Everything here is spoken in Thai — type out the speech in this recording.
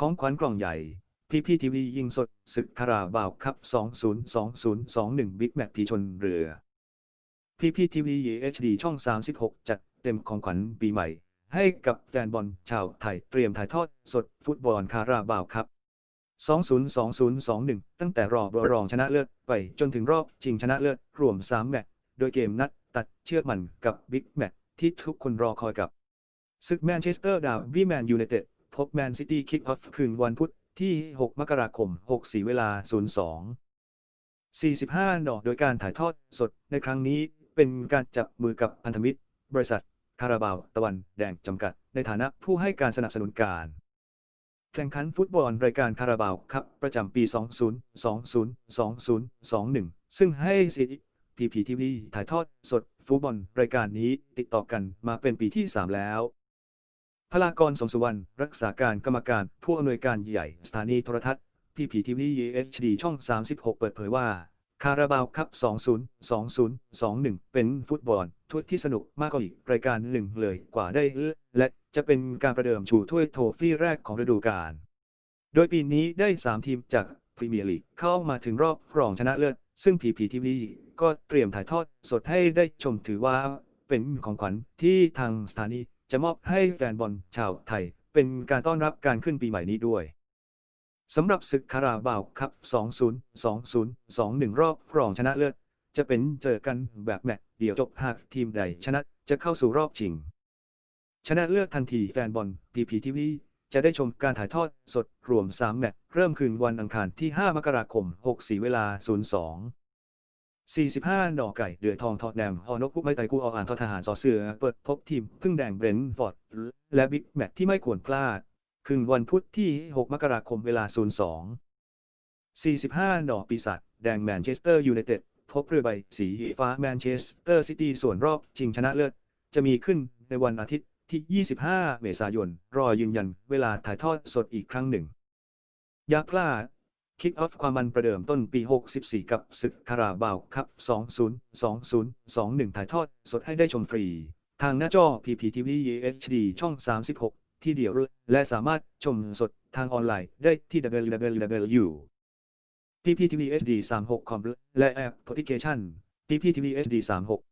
ของขวัญกล่องใหญ่ พีพีทีวียิงสดศึกคาราบาวครับ 202021 บิ๊กแมตช์ผีชนเรือ พีพีทีวี HD ช่อง 36 จัดเต็มของขวัญปีใหม่ ให้กับแฟนบอลชาวไทยเตรียมถ่ายทอดสดฟุตบอลคาราบาวครับ 202021 ตั้งแต่รอบรองชนะเลิศไปจนถึงรอบชิงชนะเลิศรวม 3 แมตช์ โดยเกมนัดตัดเชือกมันกับบิ๊กแมตช์ที่ทุกคนรอคอยกับ ศึกแมนเชสเตอร์ดาร์บี้แมนยูไนเต็ด พบแมนซิตี้คิกออฟคืนวันพุธที่ 6 มกราคม 64 เวลา 02 45 น โดยการถ่ายทอดสดในครั้งนี้เป็นการจับมือกับพันธมิตร บริษัท คาราบาว ตะวันแดงจำกัด ในฐานะผู้ให้การสนับสนุนการแข่งขันฟุตบอลรายการคาราบาวครับประจำปี 2020-2021ซึ่งให้สิพีพีทีวีถ่ายทอดสดฟุตบอลรายการนี้ติดต่อกันมาเป็นปีที่ 3 แล้ว พลากรสมสุวรรณรักษาการกรรมการผู้อำนวยการใหญ่สถานีโทรทัศน์พีพีทีวี HD ช่อง 36 เปิดเผยว่า คาราบาวครับ2020-21 เป็นฟุตบอลถ้วยที่สนุกมากกว่าอีกรายการหนึ่งเลยกว่าได้ และจะเป็นการประเดิมชูถ้วยโทฟี่แรกของฤดูกาลโดยปีนี้ได้ 3 ทีมจากพรีเมียร์ลีกเข้ามาถึงรอบรองชนะเลิศซึ่งพีพีทีวีก็เตรียมถ่ายทอดสดให้ได้ชมถือว่าเป็นของขวัญที่ทางสถานี จะมอบให้แฟนบอลชาวไทย เป็นการต้อนรับการขึ้นปีใหม่นี้ด้วยสำหรับศึกคาราบาวครับ 2020-21 รอบรองชนะเลิศจะเป็นเจอกันแบบแมตช์เดียวจบหากทีมใดชนะจะเข้าสู่รอบชิง ชนะเลิศทันทีแฟนบอลพีพีทีวีจะได้ชมการถ่ายทอดสดรวม 3 แมตช์เริ่มคืนวันอังคารที่ 5 มกราคม 64 เวลา 02 45หน่อไก่ เดือดทองทอดแดมฮอนกคุกไม่ไตกูออ่านทอทหารสอเสือ เปิดพบทีม พึ่งแดงเบรนท์ฟอร์ด และบิ๊กแมตที่ไม่ควรพลาด คืนวันพุธที่ 6 มกราคมเวลา 02 45หน่อปีศาจแดงแมนเชสเตอร์ยูไนเต็ดพบเรือใบสีฟ้าแมนเชสเตอร์ซิตี้ส่วนรอบชิงชนะเลิศ จะมีขึ้นในวันอาทิตย์ที่ 25 เมษายน รอยืนยันเวลาถ่ายทอดสดอีกครั้งหนึ่ง อย่าพลาด คิกออฟความมันประเดิมต้นปี 64 กับศึกคาราบาวครับ 2020-21 ถ่ายทอดสดให้ได้ชมฟรี ทางหน้าจอ PPTV HD ช่อง 36 ที่เดียวและสามารถชมสดทางออนไลน์ได้ที่ www PPTV HD 36 com และแอปพลิเคชัน PPTV HD 36